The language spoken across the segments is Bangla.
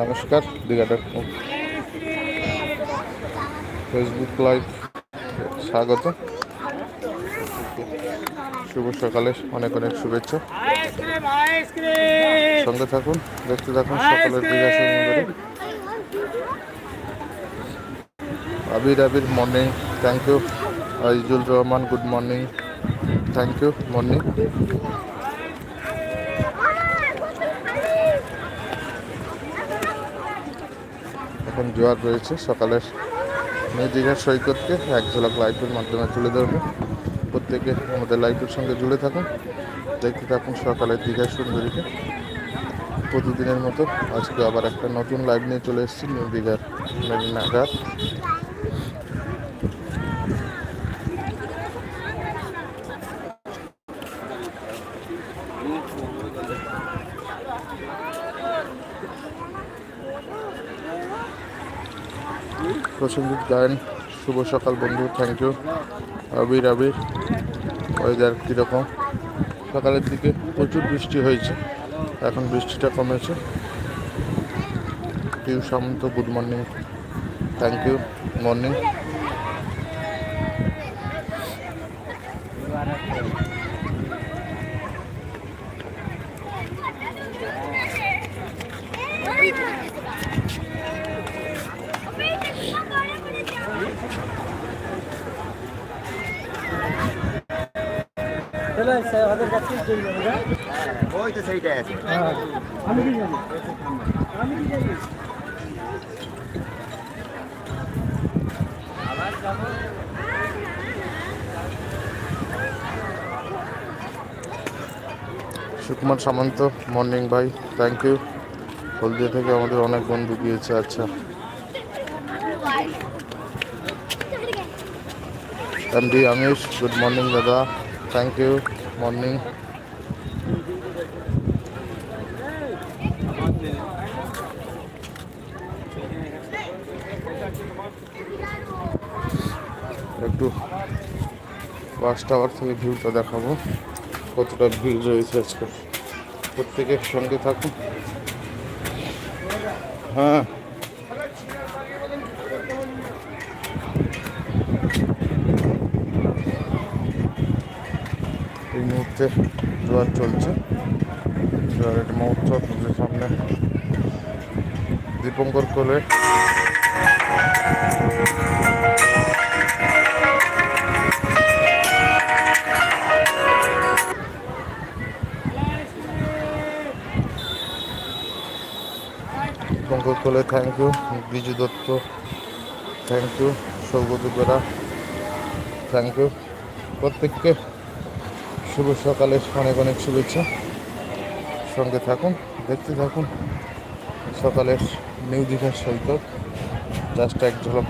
নমস্কার দীঘা ডট ফেসবুক লাইভ স্বাগত। শুভ সকালে, অনেক অনেক শুভেচ্ছা। সঙ্গে থাকুন, দেখতে থাকুন, সকালের Abir Abir morning thank you Azizul Rahman good morning thank you morning এখন জোয়ার রয়েছে সকালের মেয়ে দীঘার সৈকতকে এক ঝলক লাইফের মাধ্যমে তুলে ধরবো। প্রত্যেকে আমাদের লাইফের সঙ্গে জুড়ে থাকুন। দেখতে থাকুন সকালের দীঘার সুন্দরীকে। প্রতিদিনের মতো আজকে আবার একটা নতুন লাইভ নিয়ে চলে এসেছি নিউ দীঘার মেরিনা প্রসেনজিৎ গায়ন, শুভ সকাল বন্ধু thank you Abir Abir weather কীরকম? সকালের দিকে প্রচুর বৃষ্টি হয়েছে, এখন বৃষ্টিটা কমেছে। Piu Samanta good morning thank you morning চলে স্যার ওদের কাছে চলে যাবে সুকুমার সামন্ত মর্নিং ভাই থ্যাংক ইউ হলদিয়া থেকে আমাদের অনেক বন্ধু গিয়েছে আচ্ছা। এমডি আমিষ গুড মর্নিং দাদা থ্যাংক ইউ মর্নিং। একটু বাস টাওয়ার থেকে ভিউটা দেখাবো, কতটা ভিড় রয়েছে আজকে। প্রত্যেকের সঙ্গে থাকুন। হ্যাঁ। মুহূর্তে জোয়ার চলছে। জোয়ারের মুহূর্ত আপনাদের সামনে। Dipankar Kole. Dipankar Kole thank you Biju Dutta thank you Saugata Bera thank you প্রত্যেককে শুভ সকালে অনেক অনেক শুভেচ্ছা। সঙ্গে থাকুন, দেখতে থাকুন। সকালের নিউ দীঘার সৈকত জাস্ট এক ঝলক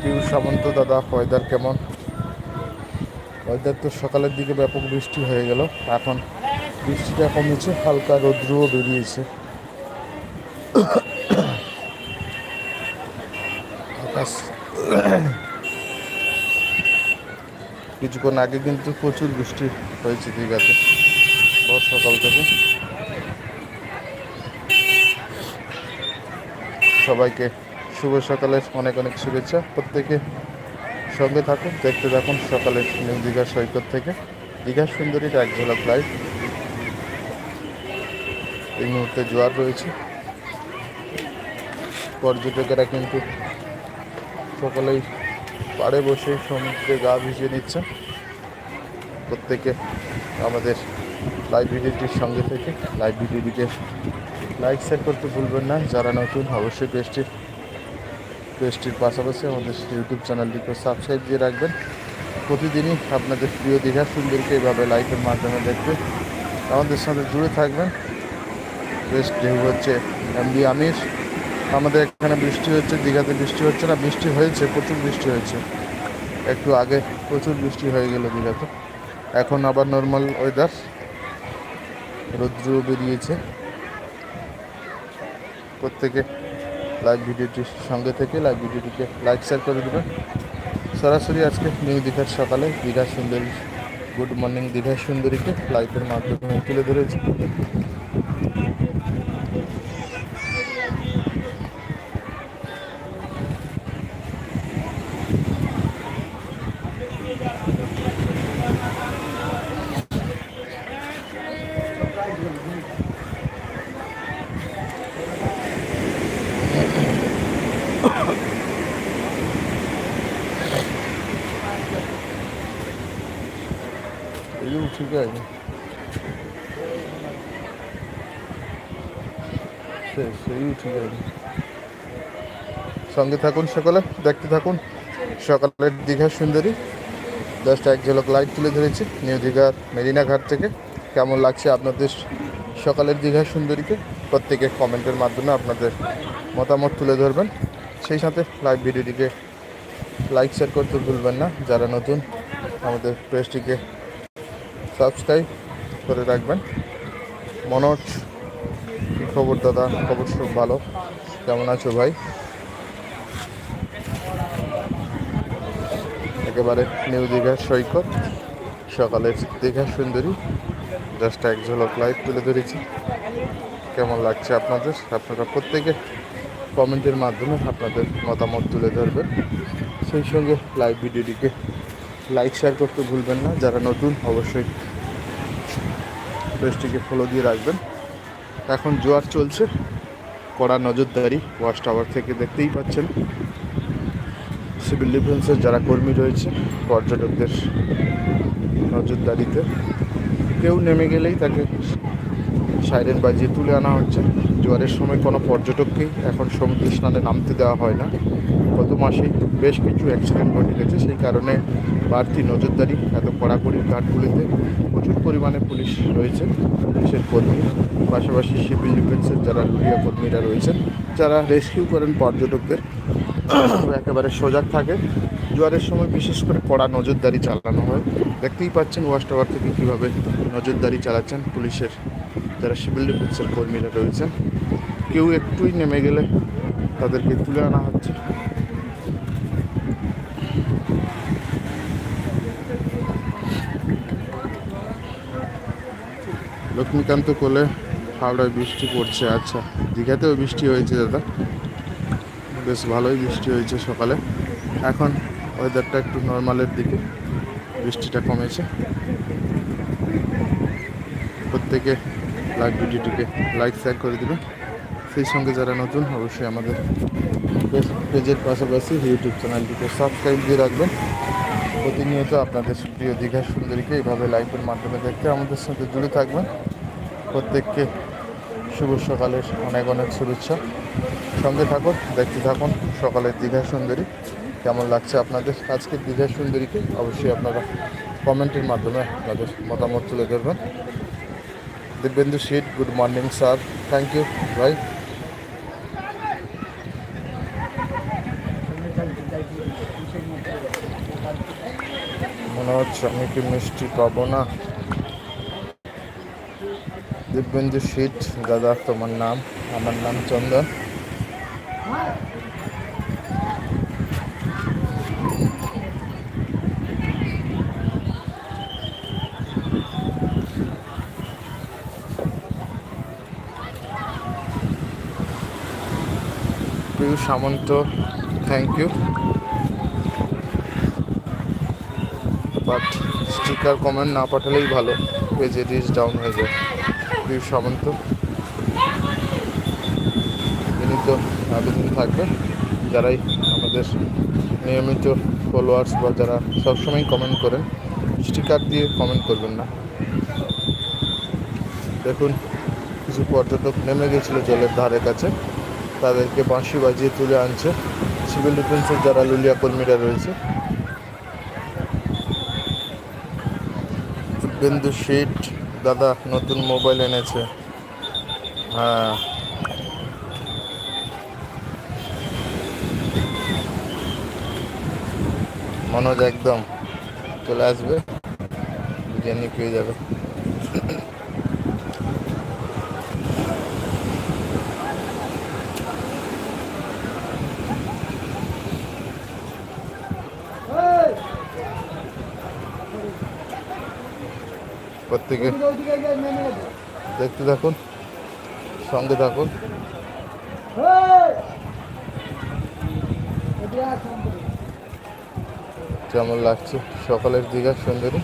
পিউ সামন্ত দাদা ওয়েদার কেমন? ওয়েদার তো সকালের দিকে ব্যাপক বৃষ্টি হয়ে গেল। এখন বৃষ্টিটা কমেছে, হালকা রৌদ্রও বেরিয়েছে। আকাশ কিছুক্ষণ আগে কিন্তু প্রচুর বৃষ্টি হয়েছে দীঘাতে, ভোর সকাল থেকে। সবাইকে শুভ সকালের অনেক অনেক শুভেচ্ছা। প্রত্যেকে সঙ্গে থাকুন, দেখতে থাকুন সকালের নিউ দীঘা সৈকত থেকে। দীঘা সুন্দরীর এক ঝলক লাইভ এই মুহূর্তে জোয়ার রয়েছে। পর্যটকেরা কিন্তু সকলেই পাড়ে বসে সমুদ্রে গা ভিজিয়ে নিচ্ছে প্রত্যেকে আমাদের লাইভ ভিডিওটির সঙ্গে থেকে লাইভ ভিডিওটিকে লাইক শেয়ার করতে ভুলবেন না। যারা নতুন, অবশ্যই পেজটি পেজটির পাশাপাশি আমাদের ইউটিউব চ্যানেলটিকে সাবস্ক্রাইব দিয়ে রাখবেন। প্রতিদিনই আপনাদের প্রিয় দীঘা সুন্দরকে এইভাবে লাইভের মাধ্যমে দেখবে আমাদের সাথে জুড়ে থাকবেন। বেশ ঢেউ হচ্ছে এমডি আমির। আমাদের এখানে বৃষ্টি হচ্ছে, দীঘাতে বৃষ্টি হচ্ছে না, বৃষ্টি হয়েছে, প্রচুর বৃষ্টি হয়েছে। একটু আগে প্রচুর বৃষ্টি হয়ে গেল দীঘাতে। এখন আবার নর্মাল ওয়েদার রৌদ্র বেরিয়েছে। প্রত্যেকে লাইভ ভিডিওটির সঙ্গে থেকে লাইভ ভিডিওটিকে লাইক শেয়ার করে দেবেন। সরাসরি আজকে নিউ দীঘার সকালে দীঘা সুন্দরী গুড মর্নিং দীঘা সুন্দরীকে লাইভের মাধ্যমে তুলে ধরেছি। যে ঠিক আছে সেই ঠিক আছে সঙ্গে থাকুন সকালে, দেখতে থাকুন। সকালের দীঘা সুন্দরী। জাস্ট এক ঝলক লাইট তুলে ধরেছি, নিউ দীঘার মেরিনা ঘাট থেকে। কেমন লাগছে আপনাদের সকালের দীঘা সুন্দরীকে? প্রত্যেকে কমেন্টের মাধ্যমে আপনাদের মতামত তুলে ধরবেন। সেই সাথে লাইভ ভিডিওটিকে লাইক শেয়ার করতে ভুলবেন না। যারা নতুন, আমাদের পেজটিকে সাবস্ক্রাইব করে রাখবেন। মনোজ, কী খবর দাদা? খবর সব ভালো? কেমন আছো ভাই? একেবারে নিউ দীঘার সৈকত। সকালের দীঘা সুন্দরী। জাস্ট এক ঝলক লাইভ তুলে ধরেছি। কেমন লাগছে আপনাদের? আপনারা প্রত্যেকে কমেন্টের মাধ্যমে আপনাদের মতামত তুলে ধরবেন। সেই সঙ্গে লাইভ ভিডিওটিকে লাইক শেয়ার করতে ভুলবেন না। যারা নতুন, অবশ্যই পেজটিকে ফলো দিয়ে রাখবেন। এখন জোয়ার চলছে। কড়া নজরদারি ওয়াচ টাওয়ার থেকে দেখতেই পাচ্ছেন। সিভিল ডিফেন্সের যারা কর্মী রয়েছে, পর্যটকদের নজরদারিতে। কেউ নেমে গেলেই তাকে সাইরেন বাজিয়ে তুলে আনা হচ্ছে। জোয়ারের সময় কোনো পর্যটককেই এখন সমুদ্র স্নানে নামতে দেওয়া হয় না। গত মাসেই বেশ কিছু অ্যাক্সিডেন্ট ঘটে গেছে সেই কারণে বাড়তি নজরদারি, এত কড়াকড়ি ঘাটগুলিতে প্রচুর পরিমাণে পুলিশ রয়েছে, পুলিশের কর্মী, পাশাপাশি সিভিল ডিফেন্সের যারা লুরিয়া কর্মীরা রয়েছেন, যারা রেস্কিউ করেন পর্যটকদের, একেবারে সজাগ থাকে। জোয়ারের সময় বিশেষ করে কড়া নজরদারি চালানো হয়। দেখতেই পাচ্ছেন ওয়াচ টাওয়ার থেকে কীভাবে নজরদারি চালাচ্ছেন পুলিশের যারা সিভিল ডিফেন্সের কর্মীরা রয়েছেন। কেউ একটুই নেমে গেলে তাদেরকে তুলে আনা হচ্ছে। লক্ষ্মীকান্ত কোলে হাওড়ায় বৃষ্টি পড়ছে। আচ্ছা দীঘাতেও বৃষ্টি হয়েছে দাদা। বেশ ভালোই বৃষ্টি হয়েছে সকালে। এখন ওয়েদারটা একটু নর্মালের দিকে। বৃষ্টিটা কমেছে। প্রত্যেকে লাইভ ভিডিওটিকে লাইক শেয়ার করে দেবেন। সেই সঙ্গে যারা নতুন, অবশ্যই আমাদের পেজের পাশাপাশি ইউটিউব চ্যানেলটিকে সাবস্ক্রাইব দিয়ে রাখবেন। প্রতিনিয়ত আপনাদের প্রিয় দীঘা সুন্দরীকে এইভাবে লাইভের মাধ্যমে দেখতে আমাদের সাথে জুড়ে থাকবেন। প্রত্যেককে শুভ সকালের অনেক অনেক শুভেচ্ছা। সঙ্গে থাকুন, দেখতে থাকুন সকালের দীঘা সুন্দরী। কেমন লাগছে আপনাদের? আজকে দীঘা সুন্দরীকে অবশ্যই আপনারা কমেন্টের মাধ্যমে আপনাদের মতামত তুলে ধরবেন। Dibyendu Sheet good morning sir thank you ভাই মনে হচ্ছে আমি কি মিষ্টি পাবো না? দিব্যেন্দু শীত, দাদা তোমার নাম? আমার নাম Chandan. Samanta thank you but sticker comment না পাঠালেই ভালো। পেজে রিচ ডাউন হয়ে যায়। প্রিয় সামন্ত, তিনি তো আবেদন থাকবে যারাই আমাদের নিয়মিত ফলোয়ার্স বা যারা সবসময় কমেন্ট করেন, স্টিকার দিয়ে কমেন্ট করবেন না। দেখুন, কিছু পর্যটক নেমে গেছিল জলের ধারে কাছে। তাদেরকে বাঁশি বাজিয়ে তুলে আনছে। সিভিল ডিফেন্সের যারা লুলিয়া কর্মীরা রয়েছে বিন্দু শিট দাদা নতুন মোবাইল এনেছে। হ্যাঁ। মনোজ একদম চলে আসবে। বিরিয়ানি পেয়ে যাবে। যাবে দেখতে থাকুন, সঙ্গে থাকুন। কেমন লাগছে? সকালের দীঘার সুন্দরী,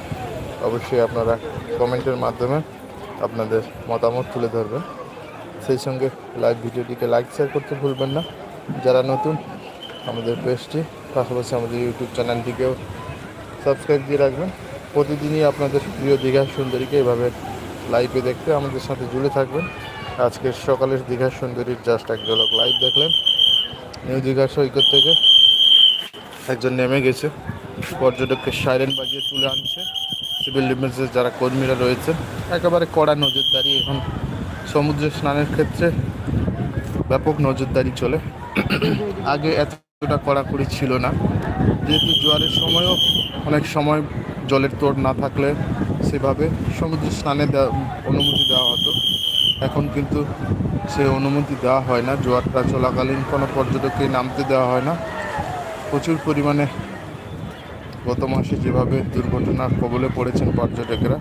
অবশ্যই আপনারা কমেন্টের মাধ্যমে আপনাদের মতামত তুলে ধরবেন। সেই সঙ্গে লাইভ ভিডিওটিকে লাইক শেয়ার করতে ভুলবেন না। যারা নতুন, আমাদের পেজটি পাশাপাশি আমাদের ইউটিউব চ্যানেলটিকেও সাবস্ক্রাইব দিয়ে রাখবেন। প্রতিদিনই আপনাদের প্রিয় দীঘার সুন্দরীকে এভাবে লাইভে দেখতে আমাদের সাথে জুড়ে থাকবেন। আজকের সকালের দীঘা সুন্দরীর জাস্ট এক ঝলক লাইভ দেখলেন। নিউ দীঘার সৈকত থেকে একজন নেমে গেছে। পর্যটককে সাইরেন বাজিয়ে তুলে আনছে। সিভিল ডিফেন্সের যারা কর্মীরা রয়েছে, একেবারে কড়া নজরদারি এখন সমুদ্রে স্নানের ক্ষেত্রে ব্যাপক নজরদারি চলে। আগে এতটা কড়াকড়ি ছিল না। যেহেতু জোয়ারের সময়ও অনেক সময় জলের তোড় না থাকলে সেভাবে সমুদ্রে স্নানে অনুমতি দেওয়া হতো। এখন কিন্তু সে অনুমতি দেওয়া হয় না। জোয়ারটা চলাকালীন কোনো পর্যটককে নামতে দেওয়া হয় না। প্রচুর পরিমাণে গত মাসে যেভাবে দুর্ঘটনার কবলে পড়েছেন পর্যটকেরা।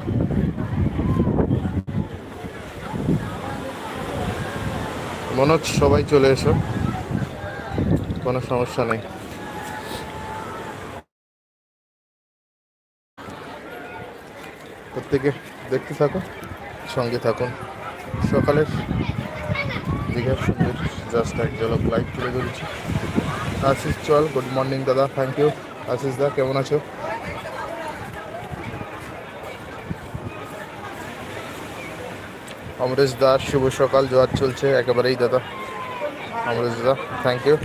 মনোজ, সবাই চলে এসো। কোনো সমস্যা নেই। প্রত্যেকে দেখতে থাকুন, সঙ্গে থাকুন। সকালের দীঘার সুন্দর জাস্ট এক ঝলক লাইভ তুলে ধরেছি। আশিস, চল গুড মর্নিং দাদা থ্যাংক ইউ আশিস দা, কেমন আছো? অমরেশ দাস শুভ সকাল, জোয়ার চলছে একেবারেই, দাদা। অমরেশ দা thank you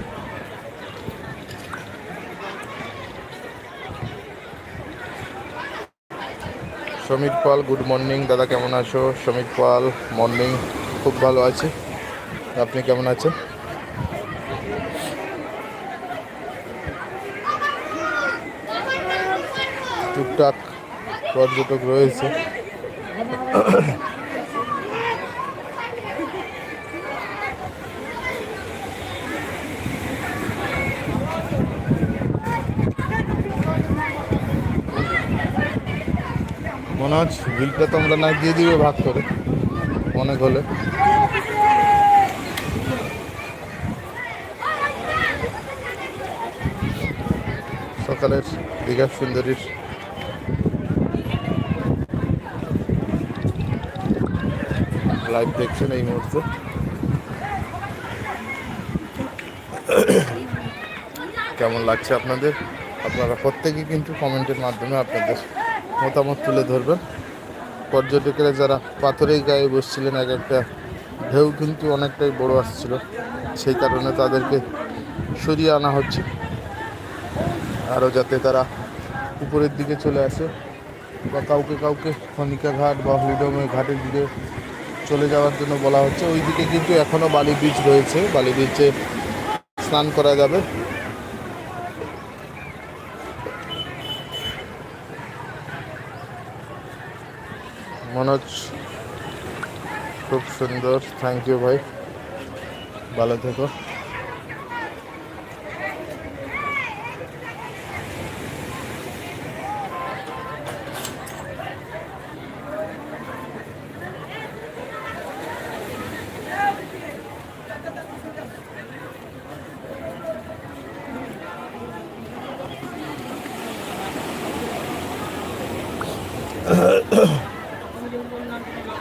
Samir Pal good morning দাদা, কেমন আছো? সমীর পাল মর্নিং খুব ভালো আছি। আপনি কেমন আছেন? টুকটাক পর্যটক রয়েছে। হচ্ছে বিলটা তোমরা না দিয়ে দিবে ভাগ করে অনেক হলে। সকালের দীঘা সুন্দরীর লাইভ দেখছেন এই মুহূর্তে। কেমন লাগছে আপনাদের? আপনারা প্রত্যেকে কিন্তু কমেন্টের মাধ্যমে আপনাদের মতামত তুলে ধরবেন। পর্যটকেরা যারা পাথরের গায়ে বসছিলেন, এক একটা ঢেউ কিন্তু অনেকটাই বড় আসছিল। সেই কারণে তাদেরকে সরিয়ে আনা হচ্ছে। আরও যাতে তারা উপরের দিকে চলে আসে বা কাউকে কাউকে খনিকা ঘাট বা হলিডমে ঘাটের দিকে চলে যাওয়ার জন্য বলা হচ্ছে। ওই দিকে কিন্তু এখনও বালি বিচ রয়েছে। বালি বিচে স্নান করা যাবে। মনোজ খুব সুন্দর থ্যাংক ইউ ভাই ভালো থেকো Ugh. こんなことが